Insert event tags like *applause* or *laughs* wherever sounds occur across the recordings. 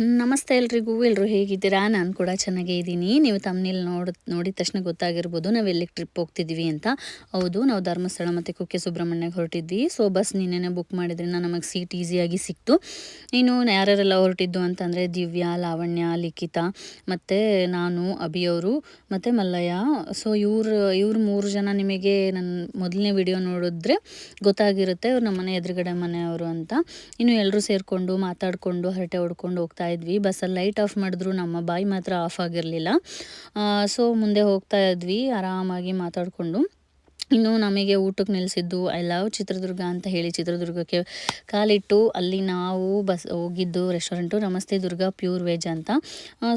ನಮಸ್ತೆ ಎಲ್ರಿಗೂ ಎಲ್ಲರೂ ಹೇಗಿದ್ದೀರಾ? ನಾನು ಕೂಡ ಚೆನ್ನಾಗೇ ಇದ್ದೀನಿ. ನೀವು ತಮ್ಮನೇಲಿ ನೋಡ್, ನೋಡಿದ ತಕ್ಷಣ ಗೊತ್ತಾಗಿರ್ಬೋದು, ನಾವು ಎಲ್ಲಿಗೆ ಟ್ರಿಪ್ ಹೋಗ್ತಿದ್ದೀವಿ ಅಂತ. ಹೌದು, ನಾವು ಧರ್ಮಸ್ಥಳ ಮತ್ತು ಕುಕ್ಕೆ ಸುಬ್ರಹ್ಮಣ್ಯಕ್ಕೆ ಹೊರಟಿದ್ವಿ. ಸೊ ಬಸ್ ನಿನ್ನೆ ಬುಕ್ ಮಾಡಿದ್ರಿಂದ ನಮಗೆ ಸೀಟ್ ಈಸಿಯಾಗಿ ಸಿಕ್ತು. ಇನ್ನು ಯಾರ್ಯಾರೆಲ್ಲ ಹೊರಟಿದ್ದು ಅಂತಂದರೆ, ದಿವ್ಯಾ, ಲಾವಣ್ಯ, ಲಿಖಿತ, ಮತ್ತು ನಾನು ಅಭಿಯವರು ಮತ್ತು ಮಲ್ಲಯ್ಯ. ಸೊ ಇವ್ರು ಇವ್ರು ಮೂರು ಜನ ನಿಮಗೆ ನನ್ನ ಮೊದಲನೇ ವಿಡಿಯೋ ನೋಡಿದ್ರೆ ಗೊತ್ತಾಗಿರುತ್ತೆ. ಇವ್ರು ನಮ್ಮ ಮನೆ ಎದುರುಗಡೆ ಮನೆಯವರು ಅಂತ. ಇನ್ನು ಎಲ್ಲರೂ ಸೇರಿಕೊಂಡು, ಮಾತಾಡಿಕೊಂಡು, ಹರಟೆ ಹೊಡ್ಕೊಂಡು ಹೋಗ್ತಾ ಇದ್ವಿ. ಬಸ್ಸಲ್ಲಿ ಲೈಟ್ ಆಫ್ ಮಾಡಿದ್ರು, ನಮ್ಮ ಬಾಯಿ ಮಾತ್ರ ಆಫ್ ಆಗಿರಲಿಲ್ಲ. ಸೊ ಮುಂದೆ ಹೋಗ್ತಾ ಇದ್ವಿ, ಆರಾಮಾಗಿ ಮಾತಾಡಿಕೊಂಡು. ಇನ್ನು ನಮಗೆ ಊಟಕ್ಕೆ ನಿಲ್ಲಿಸಿದ್ದು ಐ ಲವ್ ಚಿತ್ರದುರ್ಗ ಅಂತ ಹೇಳಿ ಚಿತ್ರದುರ್ಗಕ್ಕೆ ಕಾಲಿಟ್ಟು, ಅಲ್ಲಿ ನಾವು ಬಸ್ ಹೋಗಿದ್ದು restaurant Namaste Durga pure veg ಅಂತ.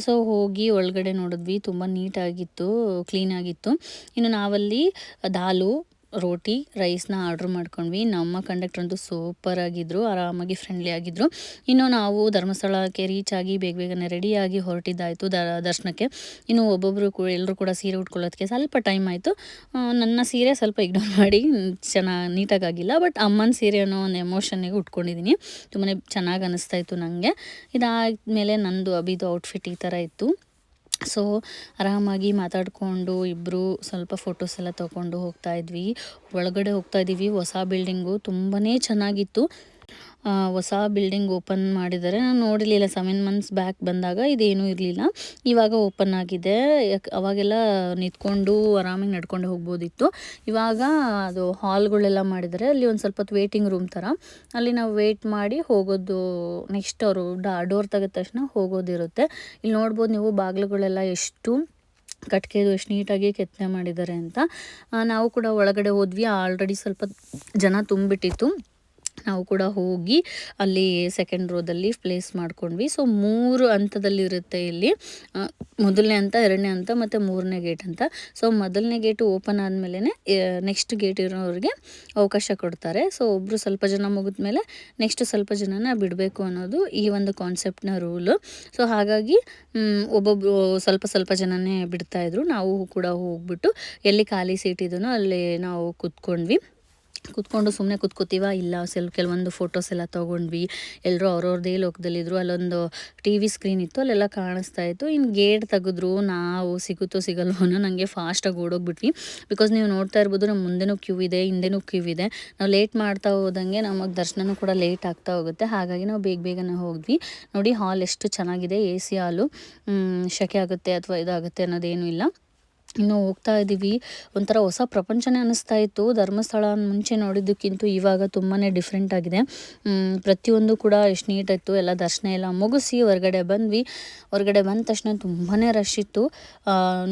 ಸೊ ಹೋಗಿ ಒಳಗಡೆ ನೋಡಿದ್ವಿ, ತುಂಬ ನೀಟಾಗಿತ್ತು ಕ್ಲೀನಾಗಿತ್ತು ಇನ್ನು ನಾವಲ್ಲಿ ದಾಲು ರೋಟಿ, ರೈಸ್ನ ಆರ್ಡ್ರ್ ಮಾಡ್ಕೊಂಡ್ವಿ. ನಮ್ಮ ಕಂಡಕ್ಟರ್ ಅಂತೂ ಸೂಪರ್ ಆಗಿದ್ರು, ಆರಾಮಾಗಿ ಫ್ರೆಂಡ್ಲಿ ಆಗಿದ್ರು. ಇನ್ನು ನಾವು ಧರ್ಮಸ್ಥಳಕ್ಕೆ ರೀಚ್ ಆಗಿ ಬೇಗ ಬೇಗನೆ ರೆಡಿಯಾಗಿ ಹೊರಟಿದ್ದಾಯಿತು ದ, ದರ್ಶನಕ್ಕೆ. ಇನ್ನು ಒಬ್ಬೊಬ್ಬರು ಕೂಡ ಎಲ್ಲರೂ ಕೂಡ ಸೀರೆ ಉಟ್ಕೊಳ್ಳೋದಕ್ಕೆ ಸ್ವಲ್ಪ ಟೈಮ್ ಆಯಿತು. ನನ್ನ ಸೀರೆ ಸ್ವಲ್ಪ ಇಗ್ನೋರ್ ಮಾಡಿ ಚೆನ್ನಾಗಿ ನೀಟಾಗಿಲ್ಲ ಬಟ್ ಅಮ್ಮನ ಸೀರೆ ಅನ್ನೋ ಒಂದು ಎಮೋಷನ್ನಿಗೆ ಉಟ್ಕೊಂಡಿದ್ದೀನಿ. ತುಂಬಾ ಚೆನ್ನಾಗಿ ಅನ್ನಿಸ್ತಾ ಇತ್ತು ನನಗೆ ಇದಾದಮೇಲೆ ನಂದು ಅಬಿದು ಔಟ್ಫಿಟ್ ಈ ಥರ ಇತ್ತು. ಸೊ ಆರಾಮಾಗಿ ಮಾತಾಡಿಕೊಂಡು ಇಬ್ಬರು ಸ್ವಲ್ಪ ಫೋಟೋಸ್ ಎಲ್ಲ ತೊಗೊಂಡು ಹೋಗ್ತಾ ಇದ್ವಿ. ಒಳಗಡೆ ಹೋಗ್ತಾ ಇದ್ದೀವಿ. ಹೊಸ ಬಿಲ್ಡಿಂಗು ತುಂಬಾ ಚೆನ್ನಾಗಿತ್ತು. ಹೊಸ ಬಿಲ್ಡಿಂಗ್ ಓಪನ್ ಮಾಡಿದ್ದಾರೆ. ನಾನು ನೋಡಿರಲಿಲ್ಲ. ಸೆವೆನ್ ಮಂತ್ಸ್ ಬ್ಯಾಕ್ ಬಂದಾಗ ಇದೇನೂ ಇರಲಿಲ್ಲ. ಇವಾಗ ಓಪನ್ ಆಗಿದೆ. ಅವಾಗೆಲ್ಲ ನಿಂತ್ಕೊಂಡು ಆರಾಮಾಗಿ ನಡ್ಕೊಂಡು ಹೋಗ್ಬೋದಿತ್ತು. ಇವಾಗ ಅದು ಹಾಲ್ಗಳೆಲ್ಲ ಮಾಡಿದ್ದಾರೆ. ಅಲ್ಲಿ ಒಂದು ಸ್ವಲ್ಪ ಹೊತ್ತು ವೇಟಿಂಗ್ ರೂಮ್ ಥರ ಅಲ್ಲಿ ನಾವು ವೇಟ್ ಮಾಡಿ ಹೋಗೋದು ನೆಕ್ಸ್ಟ್ ಅವರು ಡಾ ಡೋರ್ ತೆಗೆದ ತಕ್ಷಣ ಹೋಗೋದಿರುತ್ತೆ. ಇಲ್ಲಿ ನೋಡ್ಬೋದು ನೀವು ಬಾಗಿಲುಗಳೆಲ್ಲ ಎಷ್ಟು ಕಟ್ಕೆದು ಎಷ್ಟು ನೀಟಾಗಿ ಕೆತ್ತನೆ ಮಾಡಿದ್ದಾರೆ ಅಂತ. ನಾವು ಕೂಡ ಒಳಗಡೆ ಹೋದ್ವಿ. ಆಲ್ರೆಡಿ ಸ್ವಲ್ಪ ಜನ ತುಂಬಿಟ್ಟಿತ್ತು. ನಾವು ಕೂಡ ಹೋಗಿ ಅಲ್ಲಿ ಸೆಕೆಂಡ್ ರೋದಲ್ಲಿ ಪ್ಲೇಸ್ ಮಾಡ್ಕೊಂಡ್ವಿ. ಸೊ ಮೂರು ಹಂತದಲ್ಲಿರುತ್ತೆ ಇಲ್ಲಿ. ಮೊದಲನೇ ಹಂತ, ಎರಡನೇ ಹಂತ ಮತ್ತು ಮೂರನೇ ಗೇಟ್ ಅಂತ. ಸೊ ಮೊದಲನೇ ಗೇಟು ಓಪನ್ ಆದಮೇಲೆ ನೆಕ್ಸ್ಟ್ ಗೇಟ್ ಇರೋರಿಗೆ ಅವಕಾಶ ಕೊಡ್ತಾರೆ. ಸೊ ಒಬ್ಬರು ಸ್ವಲ್ಪ ಜನ ಮುಗಿದ ಮೇಲೆ ನೆಕ್ಸ್ಟ್ ಸ್ವಲ್ಪ ಜನನ ಬಿಡಬೇಕು ಅನ್ನೋದು ಈ ಒಂದು ಕಾನ್ಸೆಪ್ಟ್ನ ರೂಲು ಸೊ ಹಾಗಾಗಿ ಒಬ್ಬೊಬ್ಬರು ಸ್ವಲ್ಪ ಸ್ವಲ್ಪ ಜನನೇ ಬಿಡ್ತಾಯಿದ್ರು ನಾವು ಕೂಡ ಹೋಗ್ಬಿಟ್ಟು ಎಲ್ಲಿ ಖಾಲಿ ಸೀಟ್ ಇದನೋ ಅಲ್ಲಿ ನಾವು ಕೂತ್ಕೊಂಡ್ವಿ. ಕೂತ್ಕೊಂಡು ಸುಮ್ಮನೆ ಕೂತ್ಕೋತೀವ? ಇಲ್ಲ, ಸೆಲ್, ಕೆಲವೊಂದು ಫೋಟೋಸ್ ಎಲ್ಲ ತೊಗೊಂಡ್ವಿ. ಎಲ್ಲರೂ ಅವ್ರವ್ರದ್ದೇ ಲೋಕದಲ್ಲಿದ್ದರು ಅಲ್ಲೊಂದು ಟಿ ವಿ ಸ್ಕ್ರೀನ್ ಇತ್ತು, ಅಲ್ಲೆಲ್ಲ ಕಾಣಿಸ್ತಾ ಇತ್ತು. ಇನ್ನು ಗೇಟ್ ತೆಗೆದ್ರು. ನಾವು ಸಿಗುತ್ತೋ ಸಿಗಲ್ವೋ ನನಗೆ ಫಾಸ್ಟಾಗಿ ಓಡೋಗ್ಬಿಟ್ವಿ. ಬಿಕಾಸ್ ನೀವು ನೋಡ್ತಾ ಇರ್ಬೋದು ನಮ್ಮ ಮುಂದೆನೂ ಕ್ಯೂ ಇದೆ, ಹಿಂದೆನೂ ಕ್ಯೂ ಇದೆ. ನಾವು ಲೇಟ್ ಮಾಡ್ತಾ ಹೋದಂಗೆ ನಮಗೆ ದರ್ಶನವೂ ಕೂಡ ಲೇಟ್ ಆಗ್ತಾ ಹೋಗುತ್ತೆ. ಹಾಗಾಗಿ ನಾವು ಬೇಗ ಬೇಗನೆ ಹೋದ್ವಿ. ನೋಡಿ ಹಾಲ್ ಎಷ್ಟು ಚೆನ್ನಾಗಿದೆ ಎ ಸಿ ಹಾಲು ಶಕೆ ಆಗುತ್ತೆ ಅಥವಾ ಇದಾಗುತ್ತೆ ಅನ್ನೋದೇನೂ ಇಲ್ಲ. ಇನ್ನು ಹೋಗ್ತಾ ಇದ್ದೀವಿ ಒಂಥರ ಹೊಸ ಪ್ರಪಂಚನೇ ಅನ್ನಿಸ್ತಾ ಇತ್ತು. ಧರ್ಮಸ್ಥಳ ಮುಂಚೆ ನೋಡಿದ್ದಕ್ಕಿಂತ ಇವಾಗ ತುಂಬಾ ಡಿಫ್ರೆಂಟ್ ಆಗಿದೆ. ಪ್ರತಿಯೊಂದು ಕೂಡ ಎಷ್ಟು ನೀಟಾಯಿತು ಎಲ್ಲ ದರ್ಶನ ಎಲ್ಲ ಮುಗಿಸಿ ಹೊರಗಡೆ ಬಂದ್ವಿ. ಹೊರಗಡೆ ಬಂದ ತಕ್ಷಣ ತುಂಬಾ ರಶ್ ಇತ್ತು.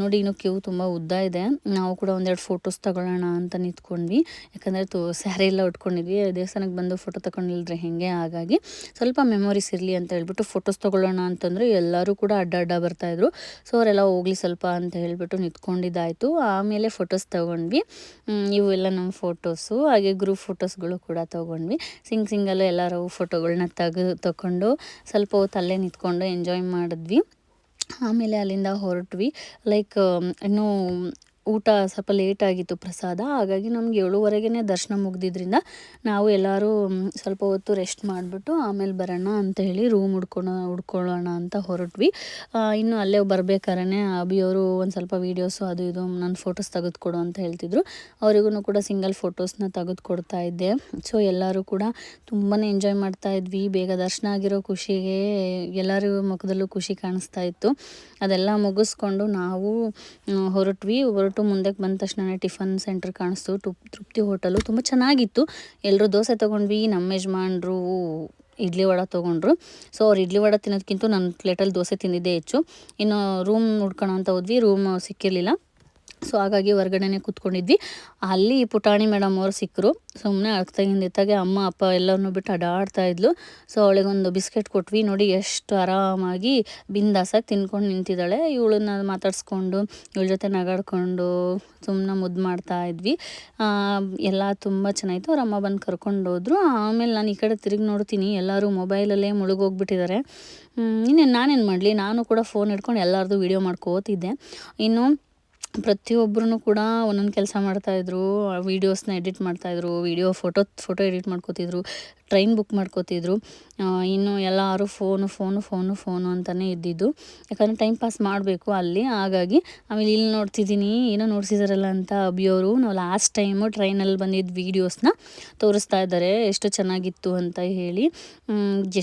ನೋಡಿ ಇನ್ನು ಕ್ಯೂ ತುಂಬ ಉದ್ದ ಇದೆ. ನಾವು ಕೂಡ ಒಂದೆರಡು ಫೋಟೋಸ್ ತಗೊಳ್ಳೋಣ ಅಂತ ನಿಂತ್ಕೊಂಡ್ವಿ. ಯಾಕಂದರೆ ತು ಸ್ಯಾರಿ ಎಲ್ಲ ಉಟ್ಕೊಂಡಿದ್ವಿ. ದೇವಸ್ಥಾನಕ್ಕೆ ಬಂದು ಫೋಟೋ ತಗೊಂಡಿಲ್ದ್ರೆ ಹೇಗೆ ಹಾಗಾಗಿ. ಸ್ವಲ್ಪ ಮೆಮೊರೀಸ್ ಇರಲಿ ಅಂತ ಹೇಳ್ಬಿಟ್ಟು ಫೋಟೋಸ್ ತಗೊಳ್ಳೋಣ ಅಂತಂದರೆ ಎಲ್ಲರೂ ಕೂಡ ಅಡ್ಡ ಅಡ್ಡ ಬರ್ತಾಯಿದ್ರು ಸೊ ಅವರೆಲ್ಲ ಹೋಗ್ಲಿ ಸ್ವಲ್ಪ ಅಂತ ಹೇಳಿಬಿಟ್ಟು ನಿಂತ್ಕೊಂಡು ಇಟ್ಕೊಂಡಿದ್ದಾಯಿತು. ಆಮೇಲೆ ಫೋಟೋಸ್ ತೊಗೊಂಡ್ವಿ. ಇವೆಲ್ಲ ನಮ್ಮ ಫೋಟೋಸು ಹಾಗೆ ಗ್ರೂಪ್ ಫೋಟೋಸ್ಗಳು ಕೂಡ ತೊಗೊಂಡ್ವಿ. ಸಿಂಗ್ ಸಿಂಗಲ್ಲೂ ಎಲ್ಲರೂ ಫೋಟೋಗಳನ್ನ ತೆಗೆ ತಗೊಂಡು ಸ್ವಲ್ಪ ಹೊತ್ತು ಅಲ್ಲೇ ನಿಂತ್ಕೊಂಡು ಎಂಜಾಯ್ ಮಾಡಿದ್ವಿ. ಆಮೇಲೆ ಅಲ್ಲಿಂದ ಹೊರಟ್ವಿ. ಲೈಕ್ ಇನ್ನೂ ಊಟ ಸ್ವಲ್ಪ ಲೇಟ್ ಆಗಿತ್ತು ಪ್ರಸಾದ. ಹಾಗಾಗಿ ನಮ್ಗೆ ಏಳುವರೆಗೆ ದರ್ಶನ ಮುಗ್ದಿದ್ರಿಂದ ನಾವು ಎಲ್ಲರೂ ಸ್ವಲ್ಪ ಹೊತ್ತು ರೆಸ್ಟ್ ಮಾಡಿಬಿಟ್ಟು ಆಮೇಲೆ ಬರೋಣ ಅಂತ ಹೇಳಿ ರೂಮ್ ಹುಡ್ಕೊಳೋ ಹುಡ್ಕೊಳ್ಳೋಣ ಅಂತ ಹೊರಟ್ವಿ. ಇನ್ನು ಅಲ್ಲೇ ಬರ್ಬೇಕಾದ್ರೆ ಅಭಿಯವರು ಒಂದು ಸ್ವಲ್ಪ ವೀಡಿಯೋಸು ಅದು ಇದು ನನ್ನ ಫೋಟೋಸ್ ತೆಗೆದುಕೊಡು ಅಂತ ಹೇಳ್ತಿದ್ರು. ಅವರಿಗೂ ಕೂಡ ಸಿಂಗಲ್ ಫೋಟೋಸ್ನ ತೆಗೆದುಕೊಡ್ತಾ ಇದ್ದೆ. ಸೊ ಎಲ್ಲರೂ ಕೂಡ ತುಂಬಾ ಎಂಜಾಯ್ ಮಾಡ್ತಾ ಇದ್ವಿ. ಬೇಗ ದರ್ಶನ ಆಗಿರೋ ಖುಷಿಗೆ ಎಲ್ಲರಿಗೂ ಮುಖದಲ್ಲೂ ಖುಷಿ ಕಾಣಿಸ್ತಾ ಇತ್ತು. ಅದೆಲ್ಲ ಮುಗಿಸ್ಕೊಂಡು ನಾವು ಹೊರಟ್ವಿ. ಹೊರಟು ಮುಂದಕ್ಕೆ ಬಂದ ತಕ್ಷಣ ಟಿಫನ್ ಸೆಂಟರ್ ಕಾಣಿಸ್ತು. ಟು ತೃಪ್ತಿ ಹೋಟೆಲು ತುಂಬ ಚೆನ್ನಾಗಿತ್ತು. ಎಲ್ಲರೂ ದೋಸೆ ತೊಗೊಂಡ್ವಿ, ನಮ್ಮ ಯಜಮಾನ್ರು ಇಡ್ಲಿ ವಡೆ ತೊಗೊಂಡ್ರು. ಸೊ ಅವ್ರು ಇಡ್ಲಿ ವಡೆ ತಿನ್ನೋದಕ್ಕಿಂತ ನನ್ನ ಪ್ಲೇಟಲ್ಲಿ ದೋಸೆ ತಿಂದಿದ್ದೇ ಹೆಚ್ಚು. ಇನ್ನು ರೂಮ್ ನೋಡ್ಕೊಳ ಅಂತ ಹೋದ್ವಿ ರೂಮ್ ಸಿಕ್ಕಿರಲಿಲ್ಲ. ಸೊ ಹಾಗಾಗಿ ಹೊರ್ಗಡೆನೆ ಕೂತ್ಕೊಂಡಿದ್ವಿ. ಅಲ್ಲಿ ಪುಟಾಣಿ ಮೇಡಮ್ ಅವರು ಸಿಕ್ಕರು ಸುಮ್ಮನೆ ಅಳ್ತಾಗಿಂದಿತ್ತಾಗೆ ಅಮ್ಮ, ಅಪ್ಪ ಎಲ್ಲರನ್ನು ಬಿಟ್ಟು ಅಡಾಡ್ತಾ ಇದ್ಲು. ಸೊ ಅವಳಿಗೊಂದು ಬಿಸ್ಕೆಟ್ ಕೊಟ್ವಿ. ನೋಡಿ ಎಷ್ಟು ಆರಾಮಾಗಿ ಬಿಂದಾಸಾಗಿ ತಿನ್ಕೊಂಡು ನಿಂತಿದ್ದಾಳೆ. ಇವಳನ್ನ ಮಾತಾಡಿಸ್ಕೊಂಡು, ಇವಳ ಜೊತೆ ನಗಾಡ್ಕೊಂಡು ಸುಮ್ಮನೆ ಮುದ್ದು ಮಾಡ್ತಾ ಇದ್ವಿ. ಎಲ್ಲ ತುಂಬ ಚೆನ್ನಾಗಿತ್ತು. ಅವ್ರ ಅಮ್ಮ ಬಂದು ಕರ್ಕೊಂಡು ಹೋದ್ರು. ಆಮೇಲೆ ನಾನು ಈ ಕಡೆ ತಿರುಗಿ ನೋಡ್ತೀನಿ. ಎಲ್ಲರೂ ಮೊಬೈಲಲ್ಲೇ ಮುಳುಗೋಗ್ಬಿಟ್ಟಿದ್ದಾರೆ. ಇನ್ನೇನು ನಾನೇನು ಮಾಡಲಿ? ನಾನು ಕೂಡ ಫೋನ್ ಹಿಡ್ಕೊಂಡು ಎಲ್ಲರದು ವೀಡಿಯೋ ಮಾಡ್ಕೋತಿದ್ದೆ. ಇನ್ನು ಪ್ರತಿಯೊಬ್ಬರೂ ಕೂಡ ಒಂದೊಂದು ಕೆಲಸ ಮಾಡ್ತಾಯಿದ್ರು ವೀಡಿಯೋಸ್ನ ಎಡಿಟ್ ಮಾಡ್ತಾಯಿದ್ರು ವೀಡಿಯೋ ಫೋಟೋ ಫೋಟೋ ಎಡಿಟ್ ಮಾಡ್ಕೋತಿದ್ರು ಟ್ರೈನ್ ಬುಕ್ ಮಾಡ್ಕೋತಿದ್ರು. ಇನ್ನು ಎಲ್ಲರೂ ಫೋನು ಫೋನು ಫೋನು ಫೋನು ಅಂತಲೇ ಇದ್ದಿದ್ದು. ಯಾಕಂದರೆ ಟೈಮ್ ಪಾಸ್ ಮಾಡಬೇಕು ಅಲ್ಲಿ, ಹಾಗಾಗಿ ಆಮೇಲೆ ಇಲ್ಲಿ ನೋಡ್ತಿದ್ದೀನಿ ಏನೋ ನೋಡ್ಸಿದಾರಲ್ಲ ಅಂತ ಅಭಿಯವರು ನಾವು ಲಾಸ್ಟ್ ಟೈಮು ಟ್ರೈನಲ್ಲಿ ಬಂದಿದ್ದ ವೀಡಿಯೋಸ್ನ ತೋರಿಸ್ತಾ ಇದ್ದಾರೆ, ಎಷ್ಟು ಚೆನ್ನಾಗಿತ್ತು ಅಂತ ಹೇಳಿ.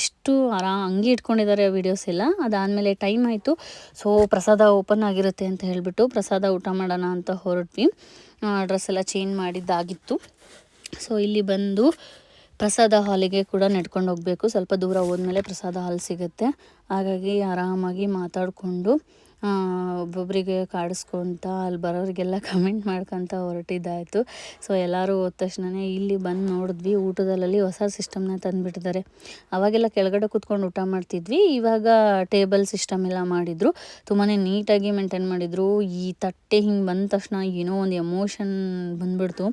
ಎಷ್ಟು ಆರಾ ಹಂಗೆ ಇಟ್ಕೊಂಡಿದ್ದಾರೆ ವೀಡಿಯೋಸ್ ಎಲ್ಲ. ಅದಾದಮೇಲೆ ಟೈಮ್ ಆಯಿತು. ಸೊ ಪ್ರಸಾದ ಓಪನ್ ಆಗಿರುತ್ತೆ ಅಂತ ಹೇಳಿಬಿಟ್ಟು ಪ್ರಸಾದ ಊಟ ಮಾಡೋಣ ಅಂತ ಹೊರಟ್ವಿ. ಡ್ರೆಸ್ ಎಲ್ಲ ಚೇಂಜ್ ಮಾಡಿದ್ದಾಗಿತ್ತು. ಸೊ ಇಲ್ಲಿ ಬಂದು ಪ್ರಸಾದ ಹಾಲಿಗೆ ಕೂಡ ನಡ್ಕೊಂಡು ಹೋಗಬೇಕು. ಸ್ವಲ್ಪ ದೂರ ಹೋದ್ಮೇಲೆ ಪ್ರಸಾದ ಹಾಲ್ ಸಿಗುತ್ತೆ. ಹಾಗಾಗಿ ಆರಾಮಾಗಿ ಮಾತಾಡಿಕೊಂಡು ಒಬ್ಬೊಬ್ಬರಿಗೆ ಕಾಡಿಸ್ಕೊತ ಅಲ್ಲಿ ಬರೋರಿಗೆಲ್ಲ *laughs* ಕಮೆಂಟ್ ಮಾಡ್ಕೊತ ಹೊರಟಿದ್ದಾಯಿತು. ಸೊ ಎಲ್ಲರೂ ಹೋದ ತಕ್ಷಣವೇ ಇಲ್ಲಿ ಬಂದು ನೋಡಿದ್ವಿ ಊಟದಲ್ಲಿ ಹೊಸ ಸಿಸ್ಟಮ್ನ ತಂದುಬಿಟ್ಟಿದ್ದಾರೆ. ಅವಾಗೆಲ್ಲ ಕೆಳಗಡೆ ಕೂತ್ಕೊಂಡು ಊಟ ಮಾಡ್ತಿದ್ವಿ, ಇವಾಗ ಟೇಬಲ್ ಸಿಸ್ಟಮ್ ಎಲ್ಲ ಮಾಡಿದರು. ತುಂಬಾ ನೀಟಾಗಿ ಮೇಂಟೈನ್ ಮಾಡಿದರು. ಈ ತಟ್ಟೆ ಹಿಂಗೆ ಬಂದ ತಕ್ಷಣ ಏನೋ ಒಂದು ಎಮೋಷನ್ ಬಂದ್ಬಿಡ್ತು.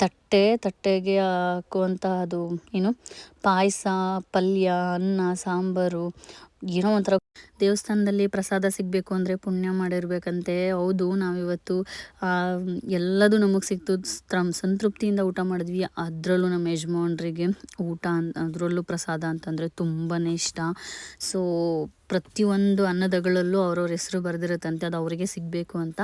ತಟ್ಟೆ, ತಟ್ಟೆಗೆ ಹಾಕುವಂಥ ಅದು ಏನು, ಪಾಯಸ, ಪಲ್ಯ, ಅನ್ನ, ಸಾಂಬಾರು, ಏನೋ ಒಂಥರ ದೇವಸ್ಥಾನದಲ್ಲಿ ಪ್ರಸಾದ ಸಿಗಬೇಕು ಅಂದರೆ ಪುಣ್ಯ ಮಾಡಿರ್ಬೇಕಂತೆ. ಹೌದು, ನಾವಿವತ್ತು ಎಲ್ಲದು ನಮಗೆ ಸಿಕ್ತು. ಸಂತೃಪ್ತಿಯಿಂದ ಊಟ ಮಾಡಿದ್ವಿ. ಅದರಲ್ಲೂ ನಮ್ಮ ಯಜಮಾನ್ರಿಗೆ ಊಟ ಅದರಲ್ಲೂ ಪ್ರಸಾದ ಅಂತಂದರೆ ತುಂಬಾ ಇಷ್ಟ. ಸೊ, ಪ್ರತಿಯೊಂದು ಅನ್ನದಗಳಲ್ಲೂ ಅವ್ರವ್ರ ಹೆಸರು ಬರೆದಿರುತ್ತಂತೆ, ಅದು ಅವರಿಗೆ ಸಿಗಬೇಕು ಅಂತ.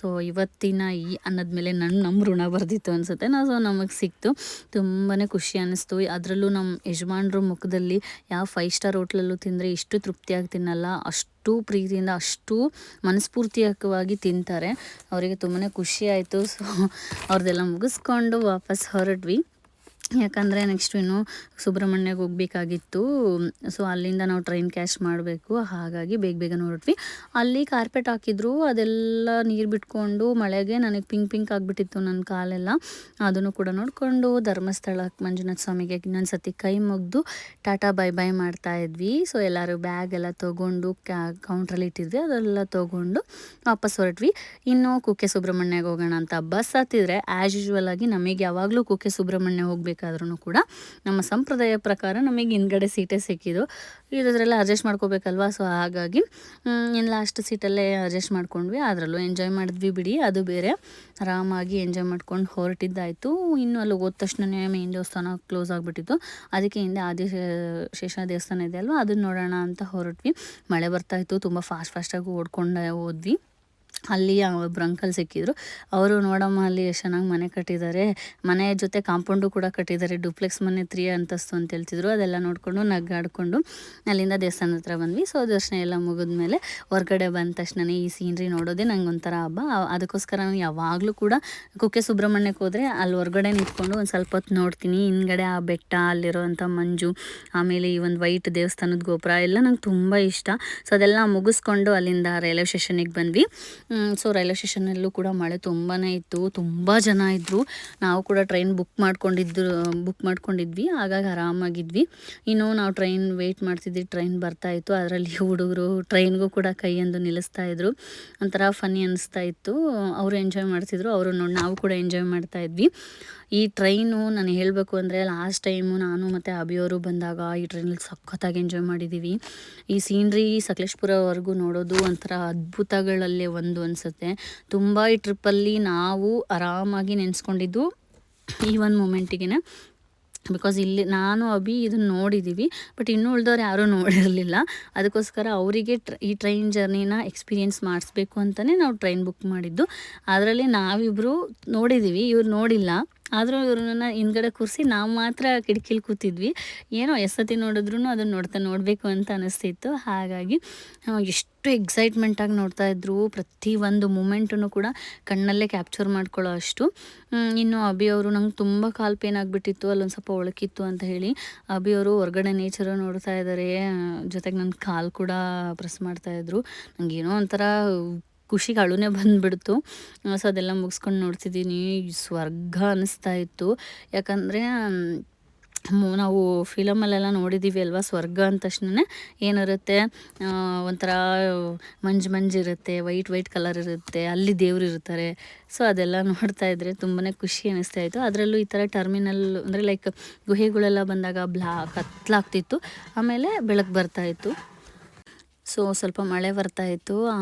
ಸೊ, ಇವತ್ತಿನ ಈ ಅನ್ನದ ಮೇಲೆ ನನ್ನ ನಮ್ಮ ಋಣ ಬರೆದಿತ್ತು ಅನಿಸುತ್ತೆ. ನಾ, ಸೊ, ನಮಗೆ ಸಿಕ್ತು. ತುಂಬಾ ಖುಷಿ ಅನ್ನಿಸ್ತು ಅದರಲ್ಲೂ ನಮ್ಮ ಯಜಮಾನ್ರ ಮುಖದಲ್ಲಿ ಯಾವ ಫೈವ್ ಸ್ಟಾರ್ ಹೋಟ್ಲಲ್ಲೂ ತಿಂದರೆ ಇಷ್ಟು ತೃಪ್ತಿಯಾಗಿ ತಿನ್ನಲ್ಲ. ಅಷ್ಟು ಪ್ರೀತಿಯಿಂದ ಅಷ್ಟು ಮನಸ್ಫೂರ್ತಿಯಕವಾಗಿ ತಿಂತಾರೆ. ಅವರಿಗೆ ತುಂಬಾ ಖುಷಿ ಆಯಿತು. ಸೊ ಅವ್ರದ್ದೆಲ್ಲ ಮುಗಿಸ್ಕೊಂಡು ವಾಪಸ್ ಹೊರಟ್ವಿ. ಯಾಕಂದರೆ ನೆಕ್ಸ್ಟ್ ಇನ್ನು ಸುಬ್ರಹ್ಮಣ್ಯಗೆ ಹೋಗ್ಬೇಕಾಗಿತ್ತು. ಸೊ ಅಲ್ಲಿಂದ ನಾವು ಟ್ರೈನ್ ಕ್ಯಾಶ್ ಮಾಡಬೇಕು. ಹಾಗಾಗಿ ಬೇಗ ಬೇಗ ಹೊರಟ್ವಿ ಅಲ್ಲಿ ಕಾರ್ಪೆಟ್ ಹಾಕಿದ್ರು, ಅದೆಲ್ಲ ನೀರು ಬಿಟ್ಕೊಂಡು, ಮಳೆಗೆ ನನಗೆ ಪಿಂಕ್ ಪಿಂಕ್ ಆಗಿಬಿಟ್ಟಿತ್ತು ನನ್ನ ಕಾಲೆಲ್ಲ. ಅದನ್ನು ಕೂಡ ನೋಡಿಕೊಂಡು ಧರ್ಮಸ್ಥಳ ಮಂಜುನಾಥ ಸ್ವಾಮಿಗೆ ಇನ್ನೊಂದು ಸತಿ ಕೈ ಮುಗಿದು ಟಾಟಾ ಬೈ ಬೈ ಮಾಡ್ತಾ ಇದ್ವಿ. ಸೊ ಎಲ್ಲರೂ ಬ್ಯಾಗ್ ಎಲ್ಲ ತೊಗೊಂಡು ಕ್ಯಾ ಕೌಂಟ್ರಲ್ಲಿ ಇಟ್ಟಿದ್ವಿ. ಅದೆಲ್ಲ ತೊಗೊಂಡು ವಾಪಸ್ ಹೊರಟ್ವಿ. ಇನ್ನು ಕುಕ್ಕೆ ಸುಬ್ರಹ್ಮಣ್ಯಗೆ ಹೋಗೋಣ ಅಂತ ಬಸ್ ಹತ್ತಿದ್ರೆ ಆ್ಯಸ್ ಯೂಶ್ವಲ್ ಆಗಿ ನಮಗೆ ಯಾವಾಗಲೂ ಕುಕ್ಕೆ ಸುಬ್ರಹ್ಮಣ್ಯ ಹೋಗ್ಬೇಕು ಬೇಕಾದ್ರೂ ಕೂಡ ನಮ್ಮ ಸಂಪ್ರದಾಯ ಪ್ರಕಾರ ನಮಗೆ ಹಿಂದ್ಗಡೆ ಸೀಟೇ ಸಿಕ್ಕಿದ್ದು. ಇದ್ರಲ್ಲ ಅಡ್ಜಸ್ಟ್ ಮಾಡ್ಕೋಬೇಕಲ್ವಾ? ಸೊ ಹಾಗಾಗಿ ಇನ್ನು ಲಾಸ್ಟ್ ಸೀಟಲ್ಲೇ ಅಡ್ಜಸ್ಟ್ ಮಾಡ್ಕೊಂಡ್ವಿ. ಅದರಲ್ಲೂ ಎಂಜಾಯ್ ಮಾಡಿದ್ವಿ ಬಿಡಿ. ಅದು ಬೇರೆ. ಆರಾಮಾಗಿ ಎಂಜಾಯ್ ಮಾಡ್ಕೊಂಡು ಹೊರಟಿದ್ದಾಯಿತು. ಇನ್ನು ಅಲ್ಲಿ ಹೋದ ತಕ್ಷಣವೇ ಮೇನ್ ದೇವಸ್ಥಾನ ಕ್ಲೋಸ್ ಆಗಿಬಿಟ್ಟಿತ್ತು. ಅದಕ್ಕೆ ಹಿಂದೆ ಆದಿ ಶೇಷ ದೇವಸ್ಥಾನ ಇದೆ ಅಲ್ವಾ? ಅದನ್ನ ನೋಡೋಣ ಅಂತ ಹೊರಟ್ವಿ. ಮಳೆ ಬರ್ತಾಯಿತ್ತು ತುಂಬ ಫಾಸ್ಟ್ ಫಾಸ್ಟಾಗಿ ಓಡ್ಕೊಂಡು ಹೋದ್ವಿ. ಅಲ್ಲಿ ಒಬ್ರು ಅಂಕಲ್ ಸಿಕ್ಕಿದ್ರು. ಅವರು, ನೋಡಮ್ಮ, ಅಲ್ಲಿ ಎಷ್ಟು ಚೆನ್ನಾಗಿ ಮನೆ ಕಟ್ಟಿದ್ದಾರೆ ಮನೆ ಜೊತೆ ಕಾಂಪೌಂಡು ಕೂಡ ಕಟ್ಟಿದ್ದಾರೆ ಡುಪ್ಲೆಕ್ಸ್ ಮನೆ ತ್ರೀ ಅಂತಸ್ತು ಅಂತ ಹೇಳ್ತಿದ್ರು. ಅದೆಲ್ಲ ನೋಡಿಕೊಂಡು ನಗ್ಗಾಡಿಕೊಂಡು ಅಲ್ಲಿಂದ ದೇವಸ್ಥಾನದ ಹತ್ರ ಬಂದ್ವಿ. ಸೊ, ದರ್ಶನ ಎಲ್ಲ ಮುಗಿದ್ಮೇಲೆ ಹೊರಗಡೆ ಬಂದ ತಕ್ಷಣನೇ ಈ ಸೀನ್ರಿ ನೋಡೋದೇ ನಂಗೆ ಒಂಥರ ಹಬ್ಬ. ಅದಕ್ಕೋಸ್ಕರ ನಾನು ಯಾವಾಗಲೂ ಕೂಡ ಕುಕ್ಕೆ ಸುಬ್ರಹ್ಮಣ್ಯಕ್ಕೆ ಹೋದರೆ ಅಲ್ಲಿ ಹೊರಗಡೆ ನಿಂತ್ಕೊಂಡು ಒಂದು ಸ್ವಲ್ಪ ಹೊತ್ತು ನೋಡ್ತೀನಿ. ಹಿಂದ್ಗಡೆ ಆ ಬೆಟ್ಟ ಅಲ್ಲಿರೋವಂಥ ಮಂಜು, ಆಮೇಲೆ ಈ ಒಂದು ವೈಟ್ ದೇವಸ್ಥಾನದ ಗೋಪುರ, ಎಲ್ಲ ನಂಗೆ ತುಂಬ ಇಷ್ಟ. ಸೊ, ಅದೆಲ್ಲ ಮುಗಿಸ್ಕೊಂಡು ಅಲ್ಲಿಂದ ರೈಲ್ವೆ ಸ್ಟೇಷನಿಗೆ ಬಂದ್ವಿ. ಸೊ ರೈಲ್ವೆ ಸ್ಟೇಷನಲ್ಲೂ ಕೂಡ ಮಳೆ ತುಂಬಾ ಇತ್ತು. ತುಂಬ ಜನ ಇದ್ದರು ನಾವು ಕೂಡ ಟ್ರೈನ್ ಬುಕ್ ಮಾಡ್ಕೊಂಡಿದ್ದು ಬುಕ್ ಮಾಡ್ಕೊಂಡಿದ್ವಿ. ಹಾಗಾಗಿ ಆರಾಮಾಗಿದ್ವಿ. ಇನ್ನು ನಾವು ಟ್ರೈನ್ ವೆಯ್ಟ್ ಮಾಡ್ತಿದ್ವಿ. ಟ್ರೈನ್ ಬರ್ತಾ ಇತ್ತು. ಅದರಲ್ಲಿ ಹುಡುಗರು ಟ್ರೈನ್ಗೂ ಕೂಡ ಕೈಯಂದು ನಿಲ್ಲಿಸ್ತಾ ಇದ್ರು. ಒಂಥರ ಫನ್ನಿ ಅನ್ನಿಸ್ತಾ ಇತ್ತು. ಅವರು ಎಂಜಾಯ್ ಮಾಡ್ತಿದ್ರು. ಅವರು ನಾವು ಕೂಡ ಎಂಜಾಯ್ ಮಾಡ್ತಾಯಿದ್ವಿ ಈ ಟ್ರೈನು ನಾನು ಹೇಳಬೇಕು ಅಂದರೆ ಲಾಸ್ಟ್ ಟೈಮು ನಾನು ಮತ್ತು ಅಭಿಯವರು ಬಂದಾಗ ಈ ಟ್ರೈನಲ್ಲಿ ಸಖತ್ತಾಗಿ ಎಂಜಾಯ್ ಮಾಡಿದ್ದೀವಿ ಈ ಸೀನ್ರಿ ಸಕಲೇಶ್ಪುರವರೆಗೂ ನೋಡೋದು ಒಂಥರ ಅದ್ಭುತಗಳಲ್ಲೇ ಒಂದು ಅನಿಸುತ್ತೆ. ತುಂಬ ಈ ಟ್ರಿಪ್ಪಲ್ಲಿ ನಾವು ಆರಾಮಾಗಿ ನೆನೆಸ್ಕೊಂಡಿದ್ದು ಈ ಒಂದು ಮೂಮೆಂಟಿಗೆ ಬಿಕಾಸ್ ಇಲ್ಲಿ ನಾನು, ಅಭಿ ಇದನ್ನು ನೋಡಿದ್ದೀವಿ ಬಟ್ ಇನ್ನೂ ಉಳಿದವ್ರು ಯಾರೂ ನೋಡಿರಲಿಲ್ಲ. ಅದಕ್ಕೋಸ್ಕರ ಅವರಿಗೆ ಟ್ರ ಈ ಟ್ರೈನ್ ಜರ್ನಿನ ಎಕ್ಸ್ಪೀರಿಯೆನ್ಸ್ ಮಾಡಿಸ್ಬೇಕು ಅಂತಲೇ ನಾವು ಟ್ರೈನ್ ಬುಕ್ ಮಾಡಿದ್ದು. ಅದರಲ್ಲಿ ನಾವಿಬ್ಬರು ನೋಡಿದ್ದೀವಿ ಇವ್ರು ನೋಡಿಲ್ಲ. ಆದರೂ ಇವ್ರನ್ನ ಹಿಂದ್ಗಡೆ ಕೂರಿಸಿ ನಾವು ಮಾತ್ರ ಕಿಟಕಿಲಿ ಕೂತಿದ್ವಿ. ಏನೋ ಎಷ್ಟೊತ್ತಿ ನೋಡಿದ್ರು ಅದನ್ನು ನೋಡ್ತಾ ನೋಡಬೇಕು ಅಂತ ಅನಿಸ್ತಿತ್ತು. ಹಾಗಾಗಿ ಎಷ್ಟು ಎಕ್ಸೈಟ್ಮೆಂಟಾಗಿ ನೋಡ್ತಾ ಇದ್ರು ಪ್ರತಿ ಒಂದು ಮೂಮೆಂಟನ್ನು ಕೂಡ ಕಣ್ಣಲ್ಲೇ ಕ್ಯಾಪ್ಚರ್ ಮಾಡ್ಕೊಳ್ಳೋ ಅಷ್ಟು. ಇನ್ನು ಅಭಿ ಅವರು ನಂಗೆ ತುಂಬ ಕಾಲು ಪೇನ್ ಆಗಿಬಿಟ್ಟಿತ್ತು, ಅಲ್ಲೊಂದು ಸ್ವಲ್ಪ ಒಳಕಿತ್ತು ಅಂತ ಹೇಳಿ. ಅಭಿ ಅವರು ಹೊರಗಡೆ ನೇಚರು ನೋಡ್ತಾ ಇದ್ದಾರೆ ಜೊತೆಗೆ ನನ್ನ ಕಾಲು ಕೂಡ ಪ್ರೆಸ್ ಮಾಡ್ತಾಯಿದ್ರು ನನಗೇನೋ ಒಂಥರ ಖುಷಿಗೆ ಅಳುನೇ ಬಂದುಬಿಡ್ತು. ಸೊ ಅದೆಲ್ಲ ಮುಗಿಸ್ಕೊಂಡು ನೋಡ್ತಿದ್ದೀನಿ ಸ್ವರ್ಗ ಅನ್ನಿಸ್ತಾ ಇತ್ತು. ಯಾಕಂದರೆ ನಾವು ಫಿಲಮಲ್ಲೆಲ್ಲ ನೋಡಿದ್ದೀವಿ ಅಲ್ವಾ, ಸ್ವರ್ಗ ಅಂದ ತಕ್ಷಣ ಏನಿರುತ್ತೆ ಒಂಥರ ಮಂಜು ಮಂಜು ಇರುತ್ತೆ, ವೈಟ್ ವೈಟ್ ಕಲರ್ ಇರುತ್ತೆ, ಅಲ್ಲಿ ದೇವ್ರು ಇರ್ತಾರೆ. ಸೊ ಅದೆಲ್ಲ ನೋಡ್ತಾ ಇದ್ರೆ ತುಂಬಾ ಖುಷಿ ಅನ್ನಿಸ್ತಾ ಇತ್ತು. ಅದರಲ್ಲೂ ಈ ಥರ ಟರ್ಮಿನಲ್, ಅಂದರೆ ಲೈಕ್ ಗುಹೆಗಳೆಲ್ಲ ಬಂದಾಗ ಬ್ಲಾ, ಕತ್ಲಾಗ್ತಿತ್ತು. ಆಮೇಲೆ ಬೆಳಕು ಬರ್ತಾಯಿತ್ತು ಸೊ ಸ್ವಲ್ಪ ಮಳೆ ಬರ್ತಾಯಿತ್ತು ಆ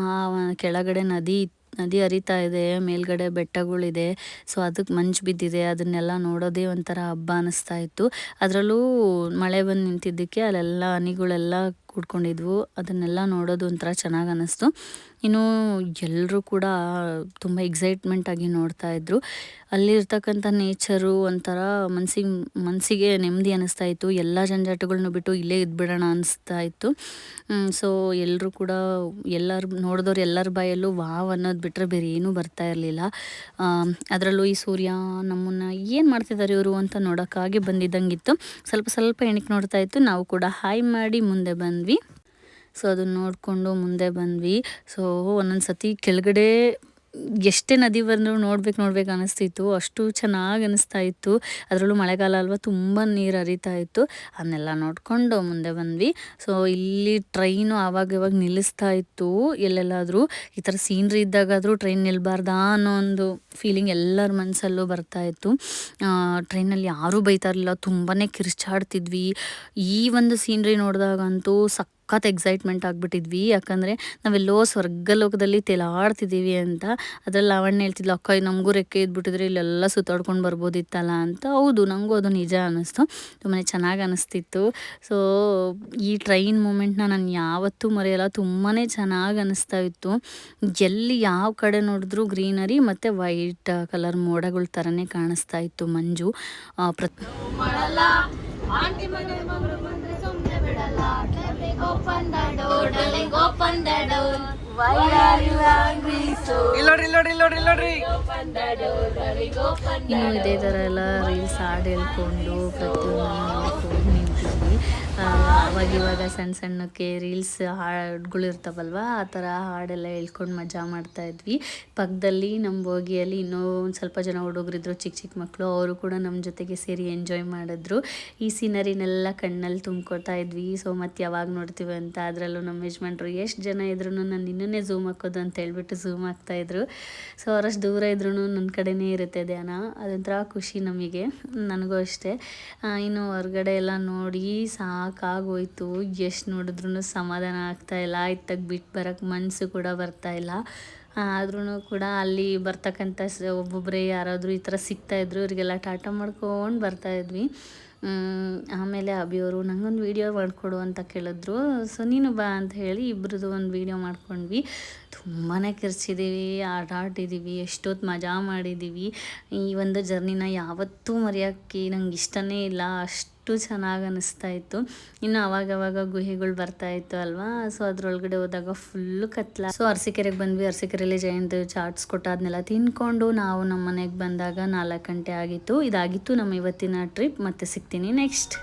ಕೆಳಗಡೆ ನದಿ ನದಿ ಹರಿತಾ ಇದೆ, ಮೇಲ್ಗಡೆ ಬೆಟ್ಟಗಳಿದೆ. ಸೊ ಅದಕ್ಕೆ ಮಂಜು ಬಿದ್ದಿದೆ. ಅದನ್ನೆಲ್ಲ ನೋಡೋದೇ ಒಂಥರ ಹಬ್ಬ ಅನ್ನಿಸ್ತಾ ಇತ್ತು. ಅದರಲ್ಲೂ ಮಳೆ ಬಂದು ನಿಂತಿದ್ದಕ್ಕೆ ಅಲ್ಲೆಲ್ಲ ಹನಿಗಳೆಲ್ಲ ಕೂಡ್ಕೊಂಡಿದ್ವು. ಅದನ್ನೆಲ್ಲ ನೋಡೋದು ಒಂಥರ ಚೆನ್ನಾಗಿ ಅನ್ನಿಸ್ತು. ಇನ್ನು ಎಲ್ಲರೂ ಕೂಡ ತುಂಬ ಎಕ್ಸೈಟ್ಮೆಂಟಾಗಿ ನೋಡ್ತಾ ಇದ್ರು. ಅಲ್ಲಿರ್ತಕ್ಕಂಥ ನೇಚರು ಒಂಥರ ಮನ್ಸಿಗೆ ಮನಸ್ಸಿಗೆ ನೆಮ್ಮದಿ ಅನ್ನಿಸ್ತಾ ಇತ್ತು. ಎಲ್ಲ ಜಂಜಾಟಗಳನ್ನೂ ಬಿಟ್ಟು ಇಲ್ಲೇ ಇದ್ಬಿಡೋಣ ಅನಿಸ್ತಾ ಇತ್ತು. ಸೊ ಎಲ್ಲರೂ ಕೂಡ ಎಲ್ಲರ ನೋಡಿದವ್ರು ಎಲ್ಲರ ಬಾಯಲ್ಲೂ ವಾವ್ ಅನ್ನೋದು ಬಿಟ್ಟರೆ ಬೇರೆ ಏನೂ ಬರ್ತಾ ಇರಲಿಲ್ಲ. ಅದರಲ್ಲೂ ಈ ಸೂರ್ಯ ನಮ್ಮನ್ನು ಏನು ಮಾಡ್ತಿದ್ದಾರೆ ಇವರು ಅಂತ ನೋಡೋಕ್ಕಾಗಿ ಬಂದಿದ್ದಂಗಿತ್ತು. ಸ್ವಲ್ಪ ಸ್ವಲ್ಪ ಎಣಿಕೆ ನೋಡ್ತಾ ಇತ್ತು. ನಾವು ಕೂಡ ಹಾಯ್ ಮಾಡಿ ಮುಂದೆ ಬಂದ್ವಿ. ಸೊ ಅದನ್ನ ನೋಡಿಕೊಂಡು ಮುಂದೆ ಬಂದ್ವಿ. ಸೊ ಒಂದೊಂದು ಸತಿ ಕೆಳಗಡೆ ಎಷ್ಟೇ ನದಿ ಬಂದರೂ ನೋಡ್ಬೇಕು ನೋಡ್ಬೇಕು ಅನ್ನಿಸ್ತಿತ್ತು ಅಷ್ಟು ಚೆನ್ನಾಗಿ ಅನಿಸ್ತಾ ಇತ್ತು. ಅದರಲ್ಲೂ ಮಳೆಗಾಲ ಅಲ್ವಾ, ತುಂಬ ನೀರು ಹರಿತಾ ಇತ್ತು. ಅದನ್ನೆಲ್ಲ ನೋಡಿಕೊಂಡು ಮುಂದೆ ಬಂದ್ವಿ. ಸೊ ಇಲ್ಲಿ ಟ್ರೈನು ಆವಾಗ ಇವಾಗ ನಿಲ್ಲಿಸ್ತಾ ಇತ್ತು. ಎಲ್ಲೆಲ್ಲಾದರೂ ಈ ಥರ ಸೀನ್ರಿ ಇದ್ದಾಗಾದರೂ ಟ್ರೈನ್ ನಿಲ್ಬಾರ್ದಾ ಅನ್ನೋ ಒಂದು ಫೀಲಿಂಗ್ ಎಲ್ಲರ ಮನಸ್ಸಲ್ಲೂ ಬರ್ತಾ ಇತ್ತು. ಟ್ರೈನಲ್ಲಿ ಯಾರೂ ಬೈತಾ ಇರಲಿಲ್ಲ. ತುಂಬಾ ಕಿರ್ಚಾಡ್ತಿದ್ವಿ. ಈ ಒಂದು ಸೀನ್ರಿ ನೋಡಿದಾಗಂತೂ ಸಕ್ ಸಖತ್ ಎಕ್ಸೈಟ್ಮೆಂಟ್ ಆಗಿಬಿಟ್ಟಿದ್ವಿ. ಯಾಕಂದರೆ ನಾವೆಲ್ಲೋ ಸ್ವರ್ಗಲೋಕದಲ್ಲಿ ತೇಲಾಡ್ತಿದ್ದೀವಿ ಅಂತ, ಅದರಲ್ಲಿ ಲಾವಣ್ಯ ಹೇಳ್ತಿದ್ಲು, ಅಕ್ಕ ನಮಗೂ ರೆಕ್ಕೆ ಇದ್ಬಿಟ್ಟಿದ್ರೆ ಇಲ್ಲೆಲ್ಲ ಸುತ್ತಾಡ್ಕೊಂಡು ಬರ್ಬೋದಿತ್ತಲ್ಲ ಅಂತ. ಹೌದು ನನಗೂ ಅದು ನಿಜ ಅನ್ನಿಸ್ತು ತುಂಬಾ ಚೆನ್ನಾಗಿ ಅನ್ನಿಸ್ತಿತ್ತು ಸೊ ಈ ಟ್ರೈನ್ ಮೂಮೆಂಟ್ನ ನಾನು ಯಾವತ್ತೂ ಮರೆಯಲ್ಲ. ತುಂಬಾ ಚೆನ್ನಾಗಿ ಅನ್ನಿಸ್ತಾ ಇತ್ತು. ಎಲ್ಲಿ ಯಾವ ಕಡೆ ನೋಡಿದ್ರು ಗ್ರೀನರಿ ಮತ್ತು ವೈಟ್ ಕಲರ್ ಮೋಡಗಳ ಥರನೇ ಕಾಣಿಸ್ತಾ ಇತ್ತು ಮಂಜು. ಪ್ರ ಇನ್ನು ಇದೇ ತರ ಎಲ್ಲ ರೀಲ್ಸ್ ಆಡ್ ಹೇಳ್ಕೊಂಡು ಪ್ರತಿಯೊಂದು ಕದ್ದು ಅವಾಗ ಇವಾಗ ಸಣ್ಣ ಸಣ್ಣಕ್ಕೆ ರೀಲ್ಸ್ ಹಾಡುಗಳು ಇರ್ತಾವಲ್ವ, ಆ ಥರ ಹಾಡೆಲ್ಲ ಹೇಳ್ಕೊಂಡು ಮಜಾ ಮಾಡ್ತಾ ಇದ್ವಿ. ಪಕ್ಕದಲ್ಲಿ ನಮ್ಮ ಬೋಗಿಯಲ್ಲಿ ಇನ್ನೂ ಒಂದು ಸ್ವಲ್ಪ ಜನ ಹುಡುಗರಿದ್ರು, ಚಿಕ್ಕ ಚಿಕ್ಕ ಮಕ್ಕಳು ಅವರು ಕೂಡ ನಮ್ಮ ಜೊತೆಗೆ ಸೇರಿ ಎಂಜಾಯ್ ಮಾಡಿದ್ರು. ಈ ಸೀನರಿನೆಲ್ಲ ಕಣ್ಣಲ್ಲಿ ತುಂಬ್ಕೊಳ್ತಾ ಇದ್ವಿ. ಸೊ ಮತ್ತೆ ಯಾವಾಗ ನೋಡ್ತೀವಿ ಅಂತ ಅದರಲ್ಲೂ ನಮ್ಮ ಯಜಮಾನ್ರು, ಎಷ್ಟು ಜನ ಇದ್ರು ನಾನು ಇನ್ನೂ ಝೂಮ್ ಹಾಕೋದು ಅಂತ ಹೇಳ್ಬಿಟ್ಟು ಝೂಮ್ ಆಗ್ತಾಯಿದ್ರು ಸೊ ಅವರಷ್ಟು ದೂರ ಇದ್ರೂ ನನ್ನ ಕಡೆನೇ ಇರುತ್ತೆ ಧ್ಯಾನ. ಅದೊಂಥರ ಖುಷಿ ನಮಗೆ, ನನಗೂ ಅಷ್ಟೇ. ಇನ್ನು ಹೊರಗಡೆ ಎಲ್ಲ ನೋಡಿ ಸಾಕಾಗೋಯ್ತು ಎಷ್ಟು ನೋಡಿದ್ರೂ ಸಮಾಧಾನ ಆಗ್ತಾ ಇಲ್ಲ. ಇತ್ತಾಗ ಬಿಟ್ಟು ಬರೋಕ್ಕೆ ಮನಸ್ಸು ಕೂಡ ಬರ್ತಾ ಇಲ್ಲ. ಆದ್ರೂ ಕೂಡ ಅಲ್ಲಿ ಬರ್ತಕ್ಕಂಥ ಒಬ್ಬೊಬ್ಬರೇ ಯಾರಾದರೂ ಈ ಥರ ಸಿಗ್ತಾಯಿದ್ರು ಇವರಿಗೆಲ್ಲ ಟಾಟಾ ಮಾಡ್ಕೊಂಡು ಬರ್ತಾಯಿದ್ವಿ ಆಮೇಲೆ ಅಭಿಯವರು ನಂಗೊಂದು ವೀಡಿಯೋ ಮಾಡಿಕೊಡು ಅಂತ ಕೇಳಿದ್ರು. ಸೊ, ನೀನು ಬಾ ಅಂತ ಹೇಳಿ ಇಬ್ಬರದ್ದು ಒಂದು ವೀಡಿಯೋ ಮಾಡ್ಕೊಂಡ್ವಿ. ತುಂಬಾ ಕಿರ್ಚಿದ್ದೀವಿ ಆಟ ಆಡಿದ್ದೀವಿ ಎಷ್ಟೊತ್ತು ಮಜಾ ಮಾಡಿದ್ದೀವಿ ಈ ಒಂದು ಜರ್ನಿನ ಯಾವತ್ತೂ ಮರೆಯೋಕ್ಕೆ ನಂಗೆ ಇಷ್ಟನೇ ಇಲ್ಲ. ಅಷ್ಟು ಚೆನ್ನಾಗಿ ಅನ್ನಿಸ್ತಾ ಇತ್ತು ಇನ್ನು ಅವಾಗವಾಗ ಗುಹೆಗಳು ಬರ್ತಾ ಇತ್ತು ಅಲ್ವಾ? ಸೊ ಅದ್ರೊಳಗಡೆ ಹೋದಾಗ ಫುಲ್ಲು ಕತ್ಲ. ಸೊ ಅರಸಿಕೆರೆಗೆ ಬಂದ್ವಿ. ಅರಸಿಕೆರೆಯಲ್ಲಿ ಜಯಂತ ಚಾಟ್ಸ್ ಕೊಟ್ಟು ಅದನ್ನೆಲ್ಲ ತಿನ್ಕೊಂಡು ನಾವು ನಮ್ಮ ಮನೆಗೆ ಬಂದಾಗ ನಾಲ್ಕು ಗಂಟೆ ಆಗಿತ್ತು. ಇದಾಗಿತ್ತು ನಮ್ಮ ಇವತ್ತಿನ ಟ್ರಿಪ್. ಮತ್ತೆ ಸಿಗ್ತೀನಿ ನೆಕ್ಸ್ಟ್.